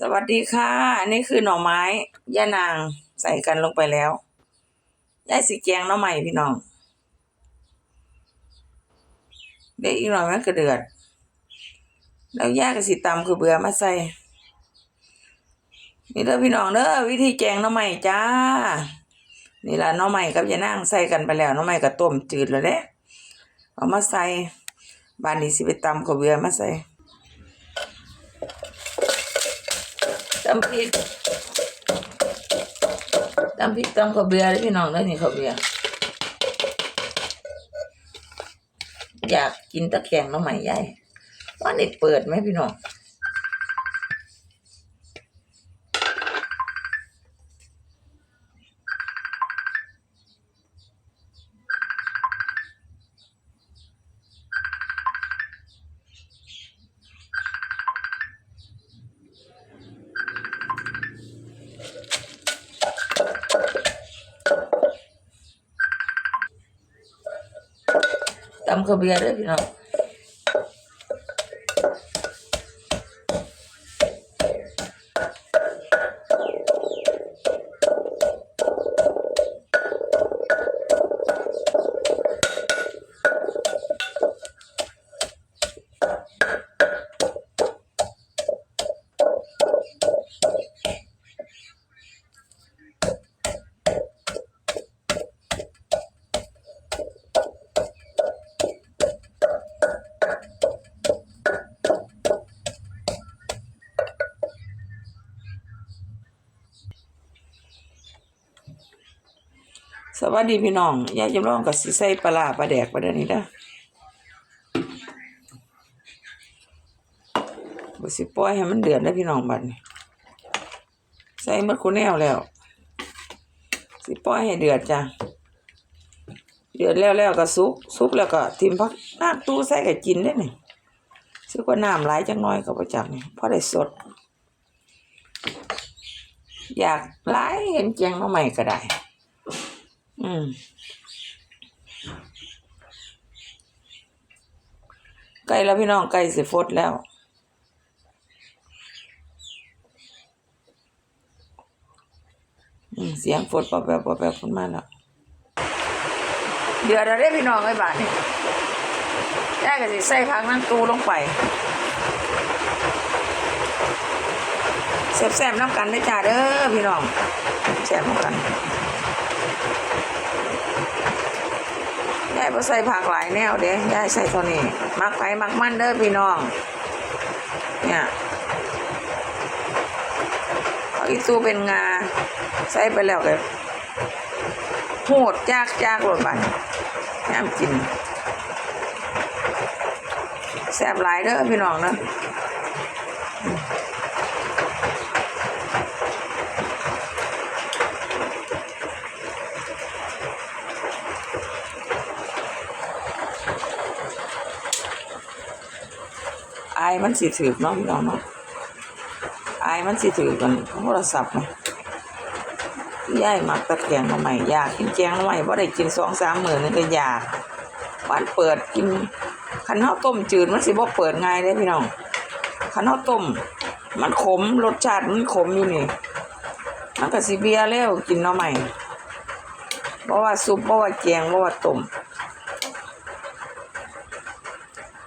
สวัสดีค่ะ อันนี้คือหน่อไม้ย่านางใส่กันลงไปแล้วย่าสีแกงหน่อใหม่พี่น้อง เดี๋ยวอีกหน่อยมันก็เดือด แล้วย่าก็สิตำคือเบื่อมาใส่ นี่เด้อพี่น้องเด้อวิธีแกงหน่อใหม่จ้า นี่ละหน่อใหม่กับยานางใส่กันไปแล้วหน่อใหม่ก็ต้มจืดแล้วเด้เอามาใส่บานนี้สิไปตำกับเบื่อมาใส่ ตำพริกตำพริกตำข้าวเบียร์พี่น้องได้นี่ข้าวเบียร์อยากกินตะแคงน้ำใหม่ใหญ่ว่าเน็ตเปิดไหมพี่น้อง ตำข้า สวัสดีพี่น้องยายจำลองกับสิใส่ปลาปลาแดกไปเด้อนี่เด้อบ่สิปล่อยให้มันเดือดเด้พี่น้องบัดนี้ใส่หมดคูแนวแล้ว สิปล่อยให้เดือดจ้ะเดือดแล้วแล้วก็สุกสุกแล้วก็ทิมพักน้ำตู้ใส่ก็กินได้อนี่ซื้อว่าน้ำหลายจังน้อยก็บ่จักนี่พอได้สด อยากหลายเห็นแกงมาใหม่ก็ได้ อืมไก่แล้วพี่น้องไก่สิฟดแล้ว อืม เสียงฟดปอบแบบปอบแบบขึ้นมาแล้ว เดือดแล้วเด้พี่น้องไอ้บาทนี่แย่ก็สิใส่ผักนั่งตูลงไปแซ่บๆน้ำกันได้จ้าเด้อพี่น้องแซ่บน้ำกัน ยายบ่ใส่ผักหลายแนวเด้ยายใส่ตัวนี้ มักไปมักมันเด้อพี่น้อง เนี่ยเอาอีตูเป็นงา ใส่ไปแล้วก็โหดจากจากหลดไปย่ามกินแซ่บหลายเด้อพี่น้องเนาะ มันสิถือเนาะพี่น้องเนาะอมันสิถือกันโทรศัพท์เนาะยายมักตะแคงมาใหม่อยากกินแกงมาใหม่บ่ได้กินสองสามหมื้อนึงก็อยากวันเปิดกินคันเฮาต้มจืดมันสิบ่เปิดง่ายเด้พี่น้องคันเฮาต้ม มันขมรสชาติมันขมอยู่นี่มันก็สิเบียแล้วกินเนาะใหม่บ่ว่าซุปบ่ว่าแกงบ่ว่าต้ม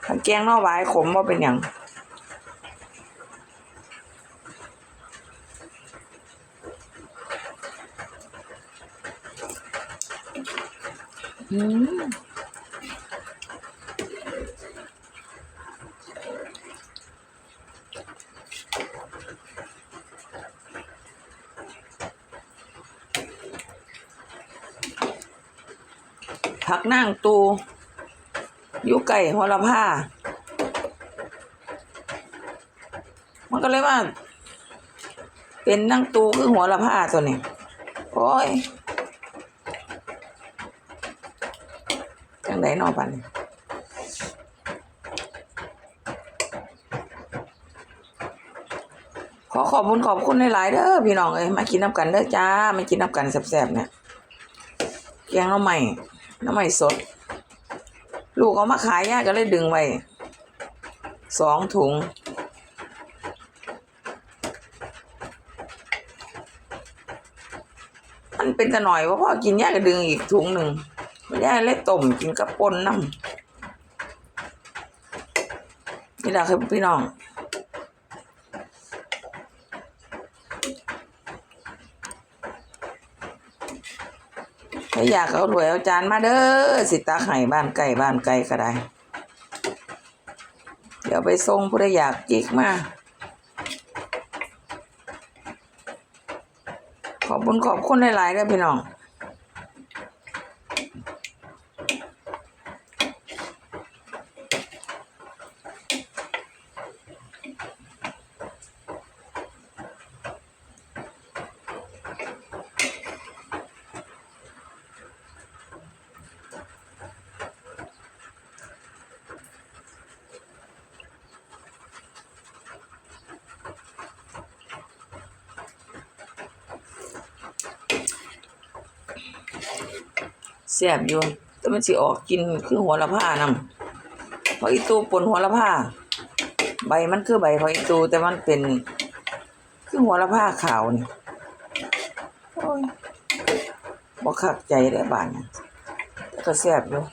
คันแกงนาะหวายขมบ่าเป็นหยังอืมผักนั่งตู อยู่ไก่หัวละผ้ามันก็เลยว่า เป็นนั่งตูคือหัวละผ้าตัวนี้ โอ้ยจังไดนอปันขอขอบคุณขอบคุณหลายๆเด้อพี่น้องเอ้ยมากินน้ำกันเด้อจ้ามากินน้ำกันแซ่บๆเนี่ยแกงน้ำใหม่น้ำใหม่สด ลูกเอามาขายยายก็เลยดึงไว้สองถุง มันเป็นแต่หน่อยว่าพ่อกินยายก็ดึงอีกถุงหนึ่งยายเลยต้มกินกระปนน้ำนี่แหละครับพี่น้อง ถ้าอยากเอาถ้วยเอาจานมาเด้อสิตาไข่บ้านไก่บ้านไก่ก็ได้ เดี๋ยวไปส่งผู้ใดอยากจิกมาขอบคุณขอบคุณหลายๆเด้อพี่น้อง แซ่บอยู่ แต่มันสิออกกินคือหัวละผ้านำเพราะอีตูปนหัวละผ้า ใบมันคือใบเพราะอีตูแต่มันเป็น คือหัวละผ้าขาวนี่โอ้ยบ่คักใจได้อบาดนี้แต่ก็แซ่บอยู่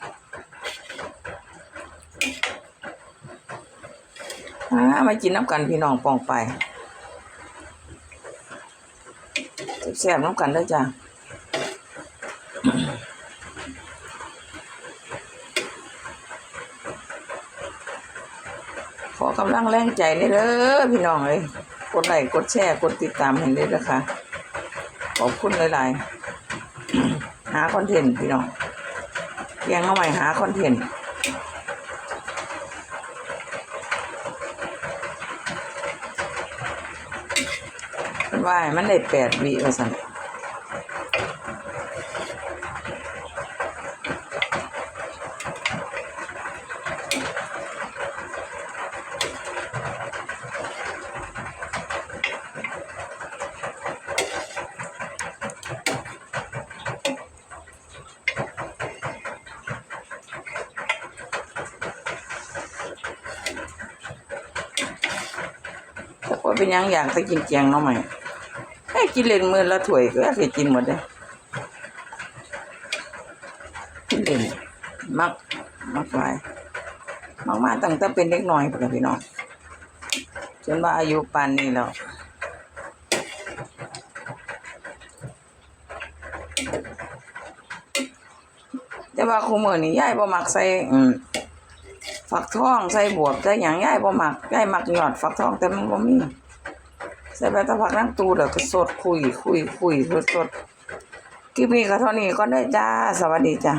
อ่ามากินน้ำกันพี่น้องปองไปแซ่บๆน้ำกันเด้อจ้า กำลังแรงใจนี่เด้อพี่น้องเอ้ยกดไลค์กดแชร์กดติดตามให้ด้วยนะคะขอบคุณหลายๆหาคอนเทนต์พี่น้องยังเอาใหม่หาคอนเทนต์มันว่ามันได้แปดวิว่าสั่น เป็นยังอย่ากจะกินแกงเนาะใหม่ให้กินเล่นมือละถ้วยก็อยากกินหมดเลยกินเล่นมักมักหลายมักมาตั้งแต่เป็นเด็กน้อยพุ่นล่ะพี่น้องจนว่าอายุปานนี้แล้วแต่ว่าคุมื้อนี้ยายบ่มักใส่อืมฟักทองใส่บวบใส่หยังยายบ่มักยายมักหยอดฟักทองแต่มันบ่มี ใส่ใบตะพักนั่งตูแล้วก็สดคุยคุยคุยสดสดคลิปนี้ก็เท่านี้ก็ได้จ้า สวัสดีจ้า